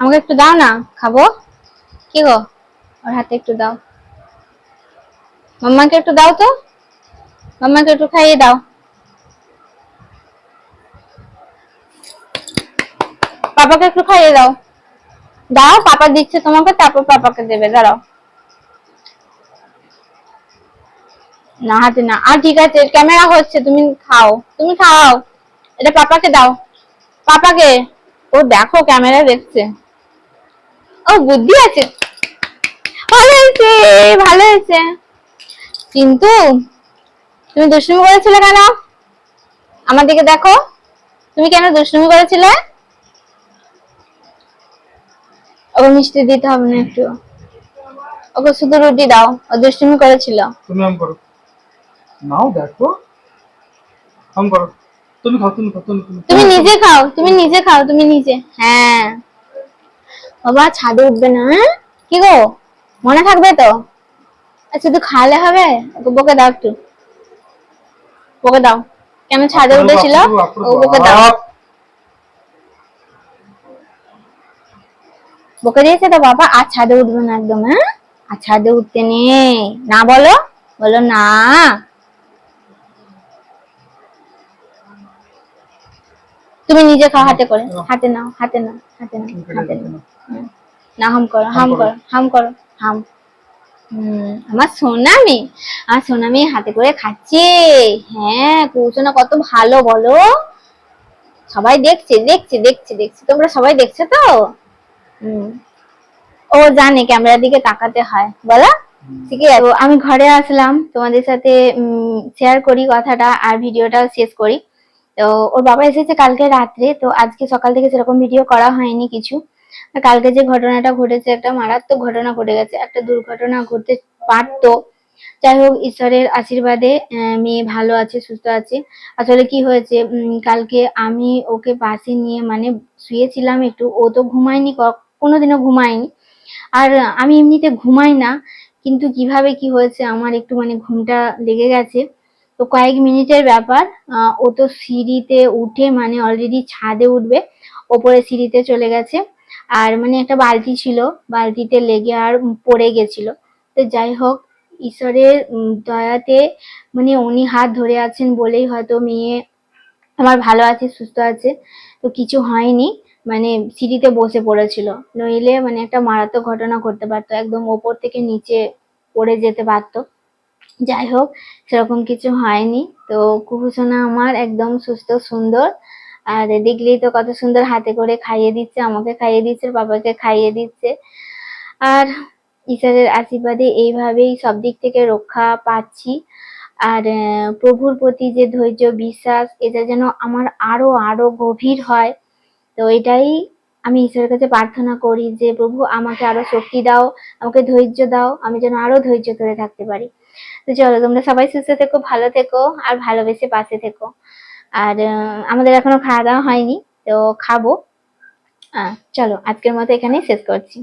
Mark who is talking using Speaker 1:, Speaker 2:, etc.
Speaker 1: আমাকে একটু দাও না, খাব? কি গো? ওর হাতে একটু দাও। মাম্মাকে একটু দাও তো। মাম্মাকে একটু খাইয়ে দাও। পাপাকে একটু খাইয়ে দাও। দাও, পাপা দিচ্ছে তোমাকে, তারপর পাপাকে দেবে, দাঁড়াও। না, হাতে না। আর ঠিক আছে, ক্যামেরা হচ্ছে, তুমি খাও। তুমি খাও। এটা পাপাকে দাও। পাপাকে? ও দেখো, ক্যামেরা দেখছে। ও বুদ্ধি আছে। ভালো হয়েছে ভালো হয়েছে। কিন্তু তুমি দুষ্টুমি করেছিলে কেন? আমার দিকে দেখো। তুমি কেন দুষ্টুমি করেছিলে? ওকে মিষ্টি দিতে হবে না একটু। ওকে শুধু রুটি দাও ও দুষ্টুমি করেছিল।
Speaker 2: তুমি আম করো। নাও দেখো। আম করো। তুমি খাও তুমি খাও তুমি
Speaker 1: নিজে খাও তুমি নিজে খাও তুমি নিজে। হ্যাঁ। বাবা ছাদে উঠবে না হ্যাঁ? কি গো? মনে থাকবে তো? শুধু খাওয়ালে হবে? বকে দাও একটু। বকে দাও। কেন ছাদে উঠেছিল? ও বকে দাও। বকে দিয়েছে তো বাবা? আর ছাদে উঠবে না একদম হ্যাঁ? আর ছাদে উঠতে নেই। না বলো? বলো না। তুমি নিজে খাও হাতে করে। হাতে নাও হাতে নাও হাতে নাও হাতে নাও। না হাম করো হাম করো। হাম করো হাম। আমার সোনামি আমার সোনামি হাতে করে খাচ্ছে। হ্যাঁ কৌশনা কত ভালো বলো। সবাই দেখছে দেখছে দেখছে দেখছে। তোমরা সবাই দেখছ তো? ও জানে ক্যামেরার দিকে তাকাতে হয়। বলো। ঠিক আছে। আমি ঘরে আসলাম। তোমাদের সাথে শেয়ার করি কথাটা আর ভিডিওটাও শেষ করি। তো ওর বাবা এসেছে কালকে রাত্রে, তো আজকে সকাল থেকে সেরকম ভিডিও করা হয়নি কিছু। কালকে যে ঘটনাটা ঘটেছে একটা মারাত্মক ঘটনা ঘটে গেছে, একটা দুর্ঘটনা ঘটতে পারতো। যাই হোক, ঈশ্বরের আশীর্বাদে মেয়ে ভালো আছে, সুস্থ আছে। আসলে কি হয়েছে কালকে আমি ওকে পাশে নিয়ে মানে শুয়েছিলাম একটু, ও তো ঘুমায়নি কোনোদিনও ঘুমায়নি। আর আমি এমনিতে ঘুমাই না, কিন্তু কীভাবে কি হয়েছে, আমার একটু মানে ঘুমটা লেগে গেছে। তো কয়েক মিনিটের ব্যাপার ও তো সিঁড়িতে উঠে মানে অলরেডি ছাদে উঠবে, ওপরে সিঁড়িতে চলে গেছে। আর মানে একটা বালতি ছিল, বালতিতে লেগে আর পড়ে গেছিল। তো যাই হোক, ঈশ্বরের দয়াতে মানে উনি হাত ধরে আছেন বলেই হয়তো মেয়ে আমার ভালো আছে, সুস্থ আছে। তো কিছু হয়নি মানে সিঁড়িতে বসে পড়েছিল। নইলে মানে একটা মারাত্মক ঘটনা ঘটতে পারতো, একদম ওপর থেকে নিচে পড়ে যেতে পারতো। যাই হোক সেরকম কিছু হয়নি। তো কুহুসোনা আমার একদম সুস্থ, সুন্দর। আর দেখলেই তো কত সুন্দর হাতে করে খাইয়ে দিচ্ছে, আমাকে খাইয়ে দিচ্ছে, বাবাকে খাইয়ে দিচ্ছে। আর ঈশ্বরের আশীর্বাদে এইভাবেই সব দিক থেকে রক্ষা পাচ্ছি। আর প্রভুর প্রতি যে ধৈর্য, বিশ্বাস, এটা যেন আমার আরও আরও গভীর হয়। তো এটাই আমি ঈশ্বরের কাছে প্রার্থনা করি যে, প্রভু, আমাকে আরও শক্তি দাও, আমাকে ধৈর্য দাও, আমি যেন আরও ধৈর্য ধরে থাকতে পারি। তো চলো, তোমরা সবাই সুস্থ থেকো, ভালো থেকো, আর ভালোবেসে পাশে থেকো। আর আমাদের এখনও খাওয়া দাওয়া হয়নি, তো খাব। চলো, আজকের মতো এখানেই শেষ করছি।